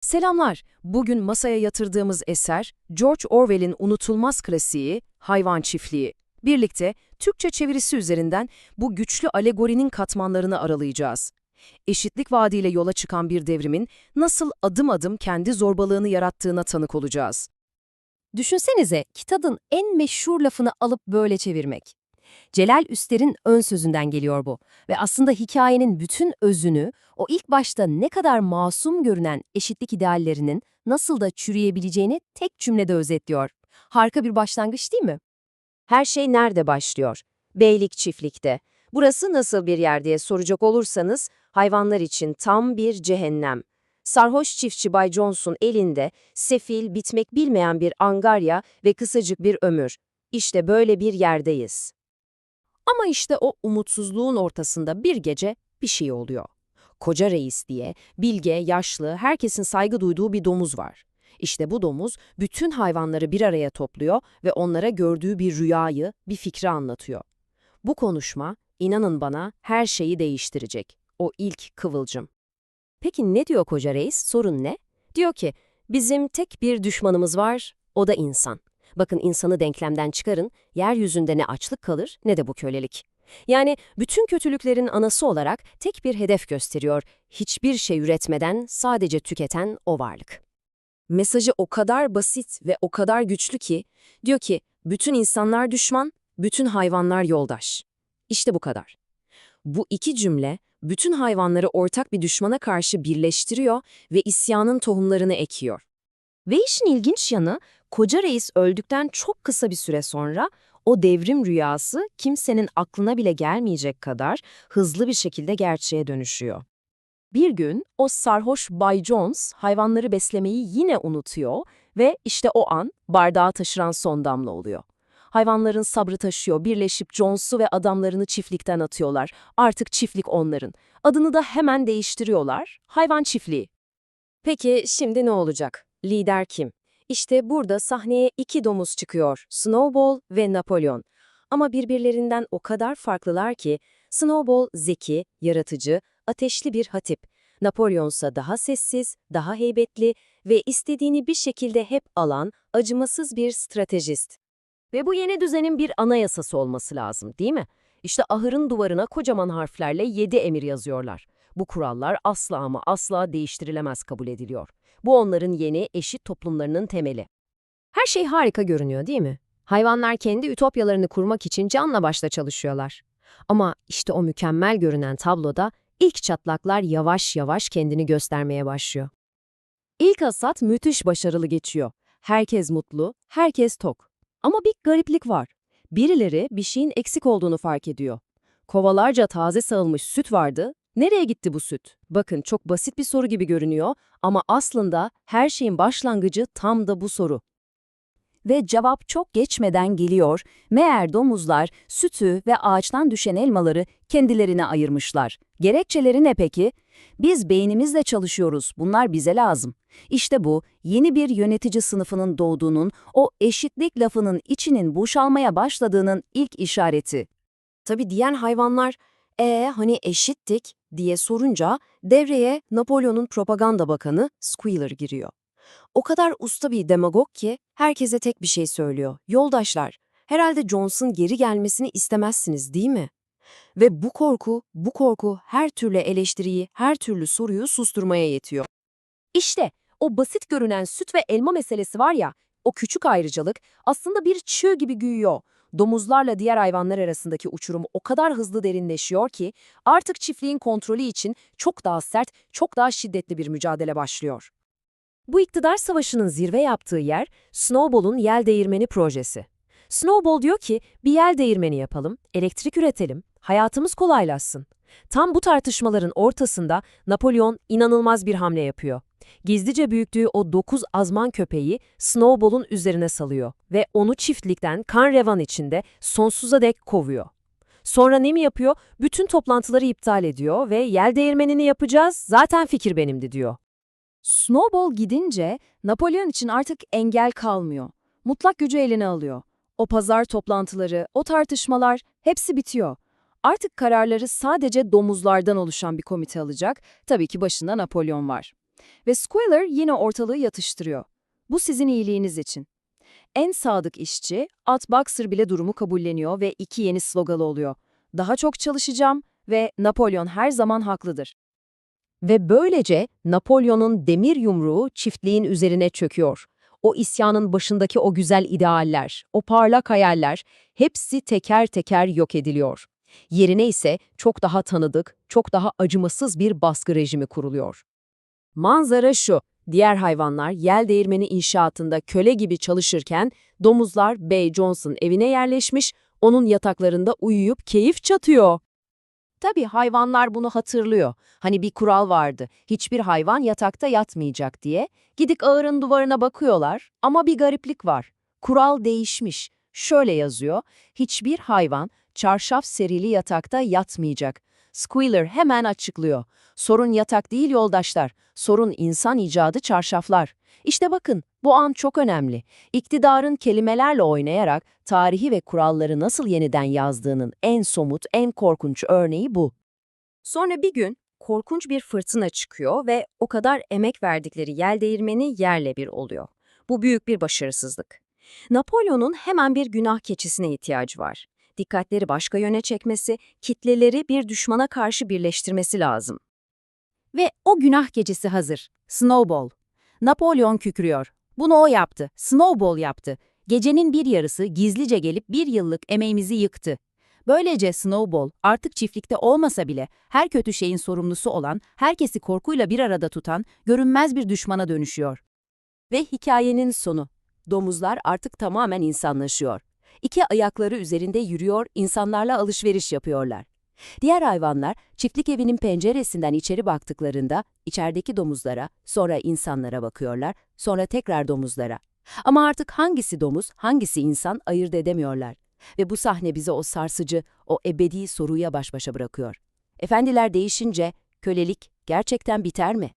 Selamlar. Bugün masaya yatırdığımız eser George Orwell'in unutulmaz klasiği Hayvan Çiftliği. Birlikte Türkçe çevirisi üzerinden bu güçlü alegorinin katmanlarını aralayacağız. Eşitlik vaadiyle yola çıkan bir devrimin nasıl adım adım kendi zorbalığını yarattığına tanık olacağız. Düşünsenize kitabın en meşhur lafını alıp böyle çevirmek. Celal Üster'in ön sözünden geliyor bu ve aslında hikayenin bütün özünü o ilk başta ne kadar masum görünen eşitlik ideallerinin nasıl da çürüyebileceğini tek cümlede özetliyor. Harika bir başlangıç değil mi? Her şey nerede başlıyor? Beylik çiftlikte. Burası nasıl bir yer diye soracak olursanız hayvanlar için tam bir cehennem. Sarhoş çiftçi Bay Jones'un elinde sefil, bitmek bilmeyen bir angarya ve kısacık bir ömür. İşte böyle bir yerdeyiz. Ama işte o umutsuzluğun ortasında bir gece bir şey oluyor. Koca reis diye, bilge, yaşlı, herkesin saygı duyduğu bir domuz var. İşte bu domuz bütün hayvanları bir araya topluyor ve onlara gördüğü bir rüyayı, bir fikri anlatıyor. Bu konuşma, inanın bana, her şeyi değiştirecek. O ilk kıvılcım. Peki ne diyor koca reis? Sorun ne? Diyor ki, bizim tek bir düşmanımız var, o da insan. Bakın insanı denklemden çıkarın, yeryüzünde ne açlık kalır ne de bu kölelik. Yani bütün kötülüklerin anası olarak tek bir hedef gösteriyor, hiçbir şey üretmeden sadece tüketen o varlık. Mesajı o kadar basit ve o kadar güçlü ki, diyor ki, bütün insanlar düşman, bütün hayvanlar yoldaş. İşte bu kadar. Bu iki cümle, bütün hayvanları ortak bir düşmana karşı birleştiriyor ve isyanın tohumlarını ekiyor. Ve işin ilginç yanı, koca reis öldükten çok kısa bir süre sonra o devrim rüyası kimsenin aklına bile gelmeyecek kadar hızlı bir şekilde gerçeğe dönüşüyor. Bir gün o sarhoş Bay Jones hayvanları beslemeyi yine unutuyor ve işte o an bardağı taşıran son damla oluyor. Hayvanların sabrı taşıyor, birleşip Jones'u ve adamlarını çiftlikten atıyorlar. Artık çiftlik onların. Adını da hemen değiştiriyorlar. Hayvan çiftliği. Peki şimdi ne olacak? Lider kim? İşte burada sahneye iki domuz çıkıyor, Snowball ve Napolyon. Ama birbirlerinden o kadar farklılar ki, Snowball zeki, yaratıcı, ateşli bir hatip. Napolyonsa daha sessiz, daha heybetli ve istediğini bir şekilde hep alan, acımasız bir stratejist. Ve bu yeni düzenin bir anayasası olması lazım, değil mi? İşte ahırın duvarına kocaman harflerle yedi emir yazıyorlar. Bu kurallar asla ama asla değiştirilemez kabul ediliyor. Bu onların yeni, eşit toplumlarının temeli. Her şey harika görünüyor değil mi? Hayvanlar kendi ütopyalarını kurmak için canla başla çalışıyorlar. Ama işte o mükemmel görünen tabloda ilk çatlaklar yavaş yavaş kendini göstermeye başlıyor. İlk hasat müthiş başarılı geçiyor. Herkes mutlu, herkes tok. Ama bir gariplik var. Birileri bir şeyin eksik olduğunu fark ediyor. Kovalarca taze sağılmış süt vardı. Nereye gitti bu süt? Bakın çok basit bir soru gibi görünüyor ama aslında her şeyin başlangıcı tam da bu soru. Ve cevap çok geçmeden geliyor. Meğer domuzlar sütü ve ağaçtan düşen elmaları kendilerine ayırmışlar. Gerekçeleri ne peki? Biz beynimizle çalışıyoruz, bunlar bize lazım. İşte bu, yeni bir yönetici sınıfının doğduğunun, o eşitlik lafının içinin boşalmaya başladığının ilk işareti. Tabii diyen hayvanlar, ee hani eşittik diye sorunca devreye Napolyon'un propaganda bakanı Squealer giriyor. O kadar usta bir demagog ki herkese tek bir şey söylüyor. Yoldaşlar, herhalde Jones'un geri gelmesini istemezsiniz değil mi? Ve bu korku, bu korku her türlü eleştiriyi, her türlü soruyu susturmaya yetiyor. İşte o basit görünen süt ve elma meselesi var ya, o küçük ayrıcalık aslında bir çığ gibi büyüyor. Domuzlarla diğer hayvanlar arasındaki uçurum o kadar hızlı derinleşiyor ki artık çiftliğin kontrolü için çok daha sert, çok daha şiddetli bir mücadele başlıyor. Bu iktidar savaşının zirve yaptığı yer Snowball'un yel değirmeni projesi. Snowball diyor ki bir yel değirmeni yapalım, elektrik üretelim, hayatımız kolaylaşsın. Tam bu tartışmaların ortasında Napolyon inanılmaz bir hamle yapıyor. Gizlice büyüttüğü o dokuz azman köpeği Snowball'un üzerine salıyor ve onu çiftlikten kan revan içinde sonsuza dek kovuyor. Sonra ne mi yapıyor? Bütün toplantıları iptal ediyor ve yel değirmenini yapacağız, zaten fikir benimdi diyor. Snowball gidince Napolyon için artık engel kalmıyor. Mutlak gücü eline alıyor. O pazar toplantıları, o tartışmalar hepsi bitiyor. Artık kararları sadece domuzlardan oluşan bir komite alacak. Tabii ki başında Napolyon var. Ve Squealer yine ortalığı yatıştırıyor. Bu sizin iyiliğiniz için. En sadık işçi, At Boxer bile durumu kabulleniyor ve iki yeni slogalı oluyor. Daha çok çalışacağım ve Napolyon her zaman haklıdır. Ve böylece Napolyon'un demir yumruğu çiftliğin üzerine çöküyor. O isyanın başındaki o güzel idealler, o parlak hayaller hepsi teker teker yok ediliyor. Yerine ise çok daha tanıdık, çok daha acımasız bir baskı rejimi kuruluyor. Manzara şu, diğer hayvanlar yel değirmeni inşaatında köle gibi çalışırken domuzlar Bay Johnson evine yerleşmiş, onun yataklarında uyuyup keyif çatıyor. Tabii hayvanlar bunu hatırlıyor. Hani bir kural vardı, hiçbir hayvan yatakta yatmayacak diye. Gidik ağırın duvarına bakıyorlar ama bir gariplik var. Kural değişmiş. Şöyle yazıyor, hiçbir hayvan çarşaf serili yatakta yatmayacak. Squealer hemen açıklıyor. Sorun yatak değil yoldaşlar, sorun insan icadı çarşaflar. İşte bakın, bu an çok önemli. İktidarın kelimelerle oynayarak tarihi ve kuralları nasıl yeniden yazdığının en somut, en korkunç örneği bu. Sonra bir gün korkunç bir fırtına çıkıyor ve o kadar emek verdikleri yel değirmeni yerle bir oluyor. Bu büyük bir başarısızlık. Napolyon'un hemen bir günah keçisine ihtiyacı var. Dikkatleri başka yöne çekmesi, kitleleri bir düşmana karşı birleştirmesi lazım. Ve o günah gecesi hazır. Snowball. Napolyon kükrüyor. Bunu o yaptı. Snowball yaptı. Gecenin bir yarısı gizlice gelip bir yıllık emeğimizi yıktı. Böylece Snowball artık çiftlikte olmasa bile her kötü şeyin sorumlusu olan, herkesi korkuyla bir arada tutan görünmez bir düşmana dönüşüyor. Ve hikayenin sonu. Domuzlar artık tamamen insanlaşıyor. İki ayakları üzerinde yürüyor, insanlarla alışveriş yapıyorlar. Diğer hayvanlar çiftlik evinin penceresinden içeri baktıklarında içerideki domuzlara, sonra insanlara bakıyorlar, sonra tekrar domuzlara. Ama artık hangisi domuz, hangisi insan ayırt edemiyorlar. Ve bu sahne bize o sarsıcı, o ebedi soruya baş başa bırakıyor. Efendiler değişince kölelik gerçekten biter mi?